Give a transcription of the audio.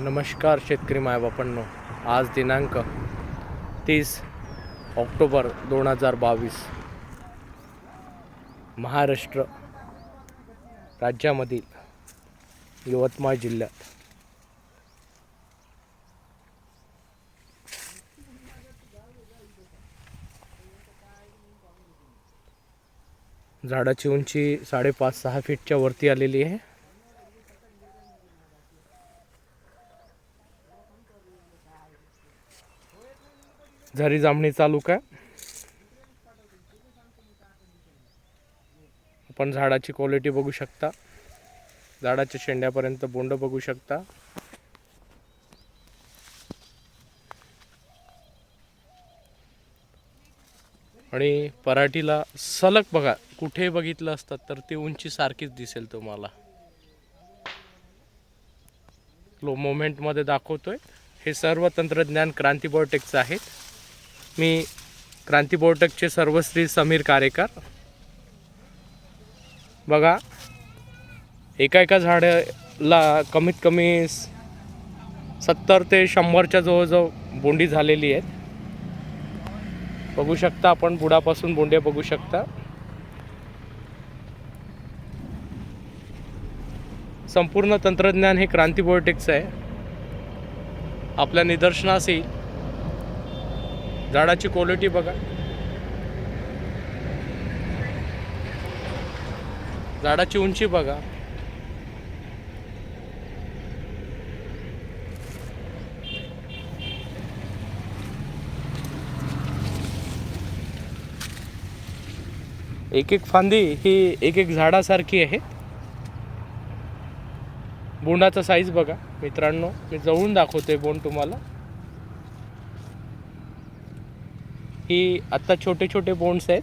नमस्कार शेतकरी मायबापांनो. आज दिनांक तीस ऑक्टोबर दोन हजार बावीस. महाराष्ट्र राज्यामधील यवतमाळ जिल्ह्यात. झाडाची उंची साडेपाच सहा फीटच्या वरती आलेली आहे. झरी जांभणी चालू का? आपण झाडाची क्वालिटी बघू शकता. झाडाच्या शेंड्यापर्यंत बोंड बघू शकता. आणि पराठीला सलग बघा कुठे बघितलं असतं तर ती उंची सारखीच दिसेल तुम्हाला. लो मोमेंटमध्ये दाखवतोय. हे सर्व तंत्रज्ञान क्रांती बायोटेकचं आहेत. मी क्रांती बायोटेकचे सर्वश्री समीर कारेकर. बघा एका एका झाडाला कमीत कमी सत्तर ते शंभरच्या जवळजवळ बोंडी झालेली आहेत. बघू शकता आपण बुडापासून बोंड्या बघू शकता. संपूर्ण तंत्रज्ञान हे क्रांती बोर्टेकचं आहे. आपल्या निदर्शनास येईल. झाडाची क्वालिटी बघा. झाडाची उंची बघा. एक एक फांदी ही एक एक झाडासारखी आहे. बोंडाचा साईज बघा मित्रांनो. मी जवळून दाखवतोय बोंड तुम्हाला. ही आत्ता छोटे छोटे बोंड्स आहेत.